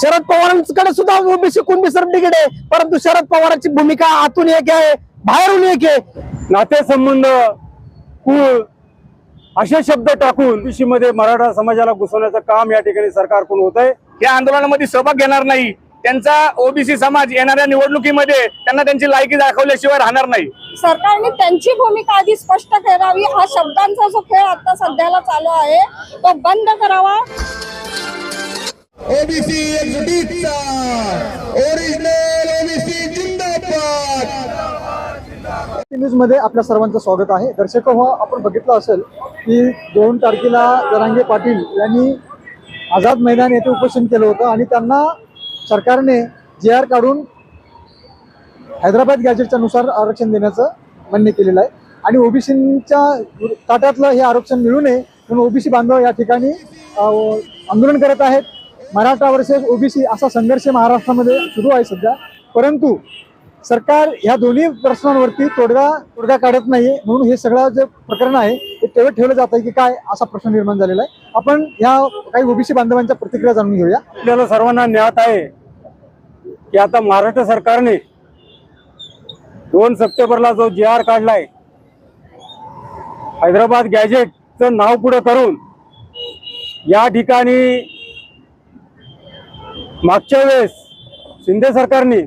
शरद पवारांकडे सुद्धा OBC Kunbi certificate आहे. परंतु शरद पवारांची भूमिका आतून एक आहे बाहेरून एक आहे. नातेसंबंध कुळ असे शब्द टाकून ओबीसी मध्ये मराठा समाजाला घुसवण्याचं काम या ठिकाणी सरकारकडून होत आहे. या आंदोलनामध्ये सहभाग घेणार नाही. त्यांचा ओबीसी समाज येणाऱ्या निवडणुकीमध्ये त्यांना त्यांची लायकी दाखवल्याशिवाय राहणार नाही. सरकारने त्यांची भूमिका आधी स्पष्ट करावी. हा शब्दांचा जो खेळ आता सध्याला चालू आहे तो बंद करावा. ओबीसी एकजुटीचा ओरिजिनल ओबीसी जिंदाबाद. न्यूजमध्ये आपल्या सर्वांचं स्वागत आहे. दर्शक हो आपण बघितलं असेल की दोन तारखेला जरांगे पाटील यांनी आझाद मैदान येथे उपोषण केलं होतं आणि त्यांना सरकारने जे आर काढून हैदराबाद गॅजेटच्या नुसार आरक्षण देण्याचं मान्य केलेलं आहे. आणि ओबीसीच्या ताटातलं हे आरक्षण मिळू नये म्हणून ओबीसी बांधव या ठिकाणी आंदोलन करत आहेत. मराठा वर्सेस ओबीसी असा संघर्ष महाराष्ट्रामध्ये सुरू आहे सध्या. परंतु सरकार ह्या दोन्ही प्रश्नांवरती तोडगा तोडगा काढत नाहीये म्हणून हे सगळं जे प्रकरण आहे ते तेवढं ठेवलं जात आहे की काय असा प्रश्न निर्माण झालेला आहे. आपण ह्या काही ओबीसी बांधवांच्या प्रतिक्रिया जाणून घेऊया. आपल्याला सर्वांना ज्ञात आहे की आता महाराष्ट्र सरकारने दोन सप्टेंबरला जो जी आर काढलाय हैदराबाद गॅजेटचं नाव पुढे करून या ठिकाणी मागच्या वेळेस शिंदे सरकारने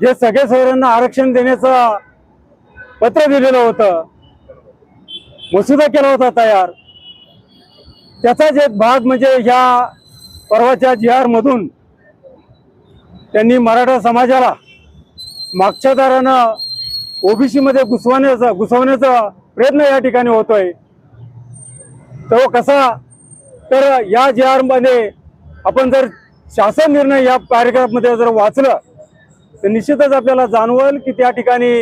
जे सगळे सोयऱ्यांना आरक्षण देण्याचं पत्र दिलेलं होतं मसुदा केला होता तयार. त्याचाच एक भाग म्हणजे ह्या परवाच्या जी आर मधून त्यांनी मराठा समाजाला मागच्या दारानं ओबीसी मध्ये घुसवण्याचा घुसवण्याचा प्रयत्न या ठिकाणी होतोय. तो कसा? तर या जी आरमध्ये आपण जर शासन निर्णय या कार्यक्रमामध्ये जर वाचलं तर निश्चितच आपल्याला जाणवल की त्या ठिकाणी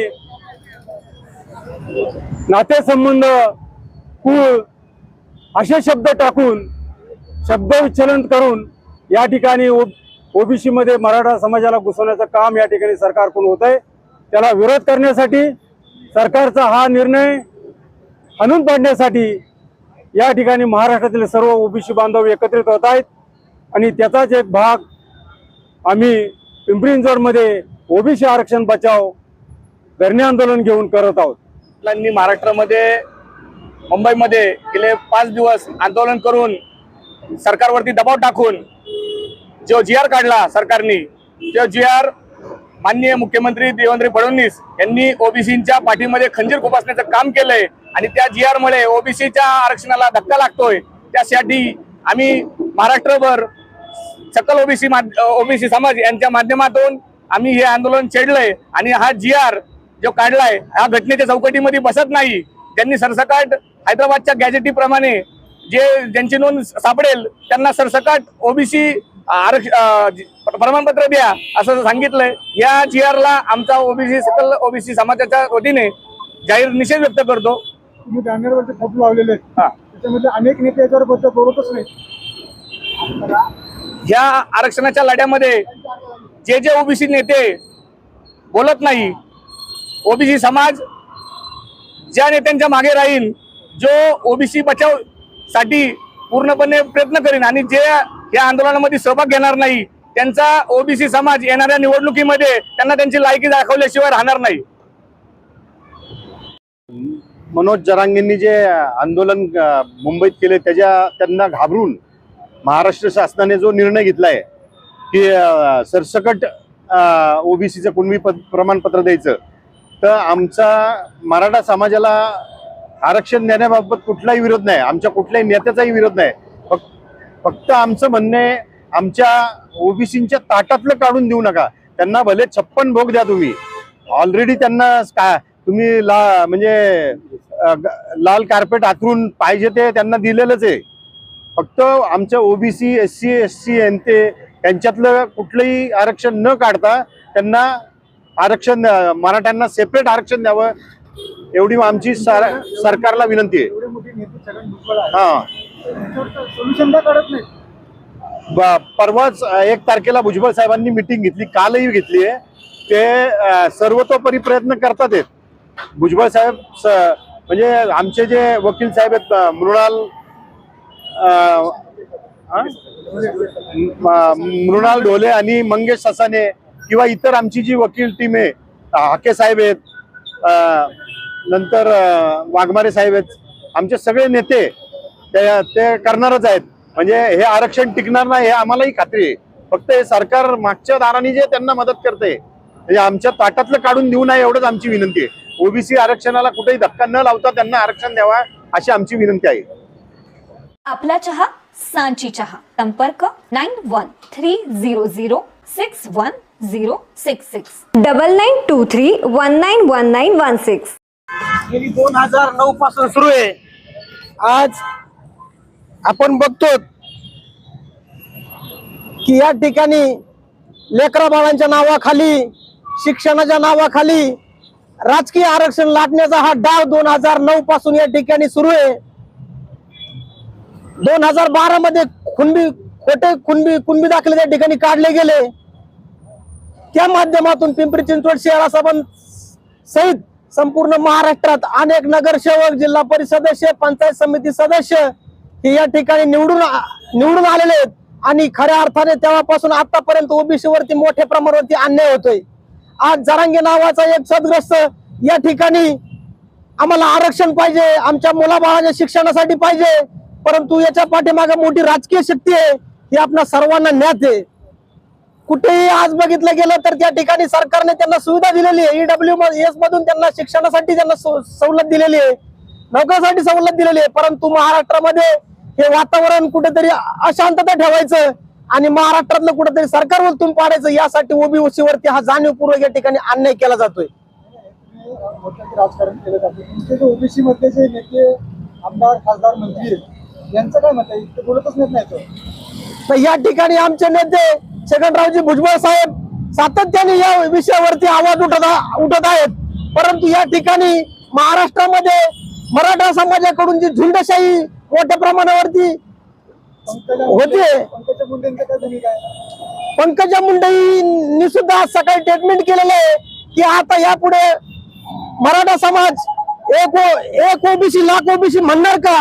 नातेसंबंध कुळ असे शब्द टाकून शब्द उच्चारण करून या ठिकाणी ओबीसी मध्ये मराठा समाजाला घुसवण्याचं काम या ठिकाणी सरकारकडून होत आहे त्याला विरोध करण्यासाठी सरकारचा हा निर्णय हाणून पाडण्यासाठी या ठिकाणी महाराष्ट्रातील सर्व ओबीसी बांधव एकत्रित होत आहेत. आणि त्याचाच एक भाग आम्ही पिंपरी चिंचवडमध्ये ओबीसी आरक्षण बचाव धरणे आंदोलन घेऊन करत आहोत. मी महाराष्ट्रामध्ये मुंबईमध्ये गेले पाच दिवस आंदोलन करून सरकारवरती दबाव टाकून जो जी आर काढला सरकारने तो जी आर माननीय मुख्यमंत्री देवेंद्र फडणवीस यांनी ओबीसीच्या पाठीमध्ये खंजीर खुपासण्याचं काम केलंय आणि त्या जी आर मुळे ओबीसीच्या आरक्षणाला धक्का लागतोय. त्यासाठी आम्ही महाराष्ट्रभर सकल ओबीसी ओबीसी समाज यांच्या माध्यमातून आम्ही हे आंदोलन छेडलंय आणि हा जी आर जो काढलाय हा घटनेच्या चौकटीमध्ये बसत नाही. त्यांनी सरसकट हैदराबादच्या गॅजेटीप्रमाणे जे ज्यांची नोंद सापडेल त्यांना सरसकट ओबीसी आरक्ष प्रमाणपत्र द्या असं सांगितलंय. या जी ला आमचा ओबीसी सकल ओबीसी समाजाच्या वतीने जाहीर निषेध व्यक्त करतो. तुम्ही बॅनरवरती फोटो लावलेले आहेत. त्याच्यामध्ये अनेक नेते याच्यावर बोलत- बोलतच नाही ह्या आरक्षणाच्या लढ्यामध्ये जे जे ओबीसी नेते बोलत नाही ओबीसी समाज ज्या नेत्यांच्या मागे राहील जो ओबीसी बचावसाठी पूर्णपणे प्रयत्न करीन आणि जे या आंदोलनामध्ये सहभाग घेणार नाही त्यांचा ओबीसी समाज येणाऱ्या निवडणुकीमध्ये त्यांना त्यांची लायकी दाखवल्याशिवाय राहणार नाही. मनोज जरांगेंनी जे आंदोलन मुंबईत केले त्याच्या त्यांना घाबरून महाराष्ट्र शासनाने जो निर्णय घेतलाय की सरसकट ओबीसीचं कुणबी पद प्रमाणपत्र द्यायचं तर आमचा मराठा समाजाला आरक्षण देण्याबाबत कुठलाही विरोध नाही. आमच्या कुठल्याही नेत्याचाही विरोध नाही. फक्त फक्त आमचं म्हणणं आहे आमच्या ओबीसीच्या ताटातलं काढून देऊ नका. त्यांना भले छप्पन भोग द्या तुम्ही. ऑलरेडी त्यांना का तुम्ही ला म्हणजे लाल कार्पेट आतरून पाहिजे ते त्यांना दिलेलंच आहे. फक्त आमच्या OBC S C S C N ते त्यांच्यातलं कुठलंही आरक्षण न काढता त्यांना आरक्षण मराठ्यांना सेपरेट आरक्षण द्यावं एवढी आमची सर- सरकारला विनंती आहे. हा. परवाच एक तारखेला भुजबळ साहेबांनी मिटिंग घेतली कालही घेतली आहे. ते सर्वतोपरी प्रयत्न करतात आहेत. भुजबळ साहेब म्हणजे आमचे जे वकील साहेब आहेत मृणाल मृणाल ढोले आणि मंगेश ससाने किंवा इतर आमची जी वकील टीम आहे हाके साहेब आहेत नंतर वाघमारे साहेब आहेत आमचे सगळे नेते ते ते करणारच आहेत. म्हणजे हे आरक्षण टिकणार नाही हे आम्हालाही खात्री आहे. फक्त हे सरकार मागच्या दाराने जे त्यांना मदत करते म्हणजे आमच्या ताटातलं काढून देऊ नये एवढंच आमची विनंती आहे. ओबीसी आरक्षणाला कुठेही धक्का न लावता त्यांना आरक्षण द्यावा अशी आमची विनंती आहे. आपला चहा सांची चहा संपर्क nine one three zero zero six one zero six six double nine two three one nine one nine one six गेली दोन हजार नऊ पासून सुरू आहे आज आपण बघतो की या ठिकाणी लेकरा बाळांच्या नावाखाली शिक्षणाच्या नावाखाली राजकीय आरक्षण लाटण्याचा हा डाव दोन हजार नऊ पासून या ठिकाणी सुरू आहे दोन हजार बारा मध्ये कुणबी खोटे कुणबी कुणबी दाखले त्या ठिकाणी काढले गेले. त्या माध्यमातून पिंपरी चिंचवड शहरासोबत सहित संपूर्ण महाराष्ट्रात अनेक नगरसेवक जिल्हा परिषद सदस्य पंचायत समिती सदस्य हे या ठिकाणी निवडून निवडून आलेले आहेत. आणि खऱ्या अर्थाने तेव्हापासून आतापर्यंत ओबीसी वरती मोठ्या प्रमाणावरती अन्याय होतोय. आज जरांगे नावाचा एक सदग्रस्त या ठिकाणी आम्हाला आरक्षण पाहिजे आमच्या मुलाबाळाच्या शिक्षणासाठी पाहिजे परंतु याच्या पाठीमागे मोठी राजकीय शक्ती आहे. ही आपल्या सर्वांना ज्ञात आहे. कुठेही आज बघितलं गेलं तर त्या ठिकाणी सरकारने त्यांना सुविधा दिलेली आहे. ईडब्ल्यू एस मधून त्यांना शिक्षणासाठी त्यांना सवलत दिलेली आहे. नोकरीसाठी सवलत दिलेली आहे. परंतु महाराष्ट्रामध्ये हे वातावरण कुठेतरी अशांतता ठेवायचं आणि महाराष्ट्रातलं कुठेतरी सरकार वरतून पाडायचं यासाठी ओबीसी वरती हा जाणीवपूर्वक या ठिकाणी अन्याय केला जातोय. राजकारण केलं जातं ओबीसी मधले जे नेते आमदार खासदार मंत्री यांचं काय मत आहे ते बोलतच नाहीत नाही तर. या ठिकाणी आमचे नेते छगनरावजी भुजबळ साहेब सातत्याने या विषयावरती आवाज उठत उठत आहेत परंतु या ठिकाणी महाराष्ट्रामध्ये मराठा समाजाकडून जी झुंडशाही मोठ्या प्रमाणावरती होते. मुंडे- पंकजा मुंडेंनी सुद्धा आज सकाळी स्टेटमेंट केलेलं आहे की आता यापुढे मराठा समाज एक ओ- एक ओबीसी लाख ओबीसी म्हणणार का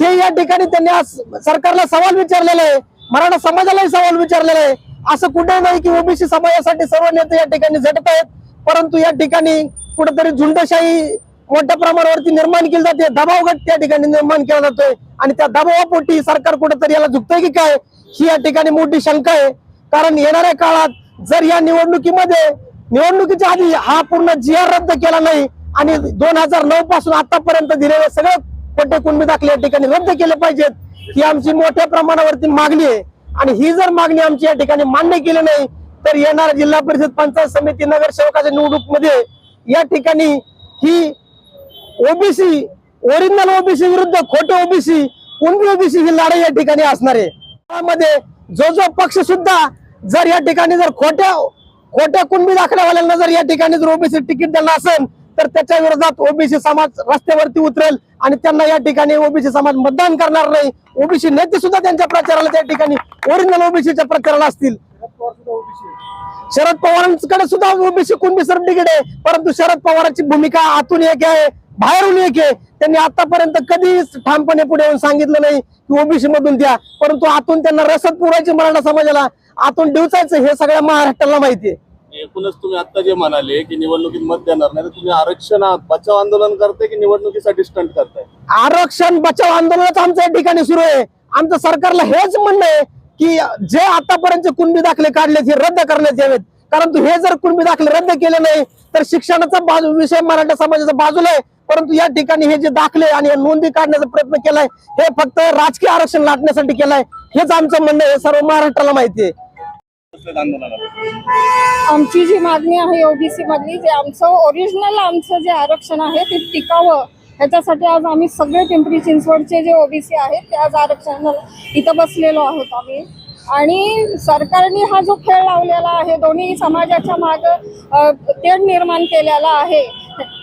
हे या ठिकाणी त्यांनी आज सरकारला सवाल विचारलेला आहे. मराठा समाजालाही सवाल विचारलेला आहे. असं कुठे नाही की ओबीसी समाजासाठी सर्व नेते या ठिकाणी झटत आहेत. परंतु या ठिकाणी कुठेतरी झुंडशाही मोठ्या प्रमाणावरती निर्माण केली जाते. दबाव गट त्या ठिकाणी निर्माण केला जातोय. आणि त्या दबावापोटी सरकार कुठेतरी याला झुकतंय की काय ही या ठिकाणी मोठी शंका आहे. कारण येणाऱ्या काळात जर या निवडणुकीमध्ये निवडणुकीच्या आधी हा पूर्ण जी आर रद्द केला नाही आणि दोन हजार नऊ पासून आतापर्यंत दिलेले सगळे पट्टे कुणबी दाखले या ठिकाणी रद्द केले पाहिजेत. ही आमची मोठ्या प्रमाणावरती मागणी आहे. आणि ही जर मागणी आमची या ठिकाणी मान्य केली नाही तर येणाऱ्या जिल्हा परिषद पंचायत समिती नगरसेवकाच्या निवडणुकीमध्ये या ठिकाणी ही ओबीसी ओरिजिनल ओबीसी विरुद्ध खोटे ओबीसी कुणबी ओबीसी ही लढाई या ठिकाणी असणार आहे. त्यामध्ये जो जो पक्ष सुद्धा जर या ठिकाणी जर खोट्या खोट्या कुणबी दाखल्यावाल्यांना जर या ठिकाणी जर ओबीसी तिकीट द्यायला असेल तर त्याच्या विरोधात ओबीसी समाज रस्त्यावरती उतरेल आणि त्यांना या ठिकाणी ओबीसी समाज मतदान करणार नाही. ओबीसी नेते सुद्धा त्यांच्या प्रचाराला त्या ठिकाणी ओरिजिनल ओबीसीच्या प्रचाराला असतील. शरद पवारांकडे सुद्धा ओबीसी कुणबी सर्टिफिकेट आहे. परंतु शरद पवारांची भूमिका आतून एक आहे बाहेरून एक आहे. त्यांनी आतापर्यंत कधीच ठामपणे पुढे येऊन सांगितलं नाही की ओबीसी मधून द्या. परंतु आतून त्यांना रसद पुरायची मराठा समाजाला आतून डिवचायचं हे सगळ्या महाराष्ट्राला माहिती आहे. एकूणच तुम्ही आता जे म्हणाले की निवडणुकीत मत देणार नाही तर तुम्ही आरक्षण बचाव आंदोलन करताय की निवडणुकीसाठी स्टंट करताय? आरक्षण बचाव आंदोलनच आमच्या या ठिकाणी सुरू आहे. आमचं सरकारला हेच म्हणणं आहे की जे आतापर्यंत कुणबी दाखले काढले ते रद्द करण्यात यावेत. परंतु हे जर कुणबी दाखले रद्द केले नाही तर शिक्षणाचा बाजू विषय मराठा समाजाचा बाजूला आहे. परंतु या ठिकाणी हे जे दाखले आणि नोंदी काढण्याचा प्रयत्न केलाय हे फक्त राजकीय आरक्षण लाटण्यासाठी केलाय. हेच आमचं म्हणणं आहे हे सर्व महाराष्ट्राला माहिती आहे. आमची जी मागणी आहे ओबीसी मधली जे आमचं ओरिजिनल आमचं जे आरक्षण आहे ते टिकावं. ह्याच्यासाठी आज आम्ही सगळे पिंपरी चिंचवडचे जे ओबीसी आहेत ते आज आरक्षणाला इथं बसलेलो आहोत आम्ही. आणि सरकारने हा जो खेळ लावलेला आहे दोन्ही समाजाच्या माग तेढ निर्माण केलेला आहे.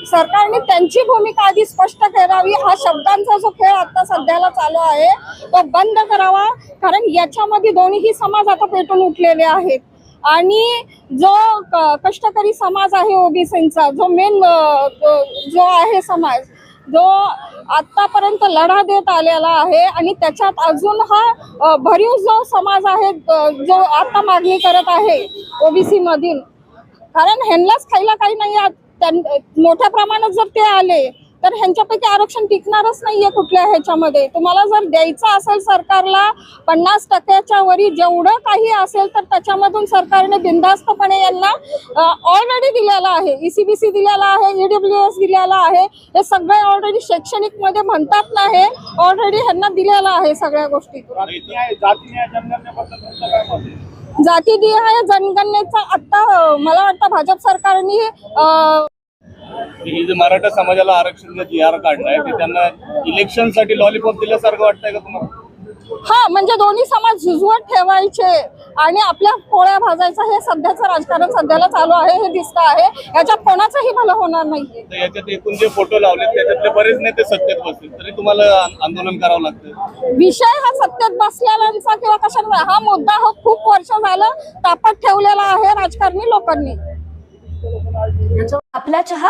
सरकारने त्यांची भूमिका आधी स्पष्ट करावी हा शब्दांचा जो खेळ आता सध्याला चालू आहे तो बंद करावा कारण याच्यामध्ये दोन्ही समाज आता पेटून उठलेले आहेत. आणि जो क- कष्टकरी समाज आहे ओबीसींचा जो मेन जो आहे समाज जो आतापर्यंत लढा देत आलेला आहे आणि त्याच्यात अजून हा भरीव जो समाज आहे जो आता मागणी करत आहे ओबीसी मधील कारण ह्यांनाच खायला काही नाही त्यां- मोठ्या प्रमाणात जर ते आले तर ह्यांच्यापैकी आरक्षण टिकणारच नाहीये कुठल्या ह्याच्यामध्ये. तुम्हाला जर द्यायचं असेल सरकारला पन्नास टक्क्याच्या वरी जेवढं काही असेल तर त्याच्यामधून सरकारने बिनधास्तपणे यांना ऑलरेडी दिलेला आहे. E ईसीबीसी दिलेला आहे ईडब्ल्यू एस दिलेला आहे. हे सगळे ऑलरेडी शैक्षणिकमध्ये म्हणतात ना हे ऑलरेडी ह्यांना दिलेलं आहे सगळ्या गोष्टी. जाती निहाय जनगणनेचा आता अं, मला वाटतं भाजप सरकारने ही जे मराठा समाजाला आरक्षण जी आर काढलाय ते त्यांना इलेक्शनसाठी लॉलीपॉप दिल्यासारखं वाटतंय का तुम्हाला? हा म्हणजे दोन्ही समाज झुजवत ठेवायचे आणि आपल्या पोळ्या भाजायचं हे सध्याचं राजकारण सध्याला चालू आहे हे दिसतं आहे. याच्यात कोणाचंही भलं होणार याच्यात एकूण जे फोटो लावले त्याच्यातले बरेच नेते सत्तेत बसतील तरी तुम्हाला आंदोलन करावं लागतं. विषय हा सत्तेत बसलेल्यांचा किंवा कशाचा हा मुद्दा हा खूप वर्ष झालं तापत ठेवलेला आहे राजकारणी लोकांनी. आपला चहा?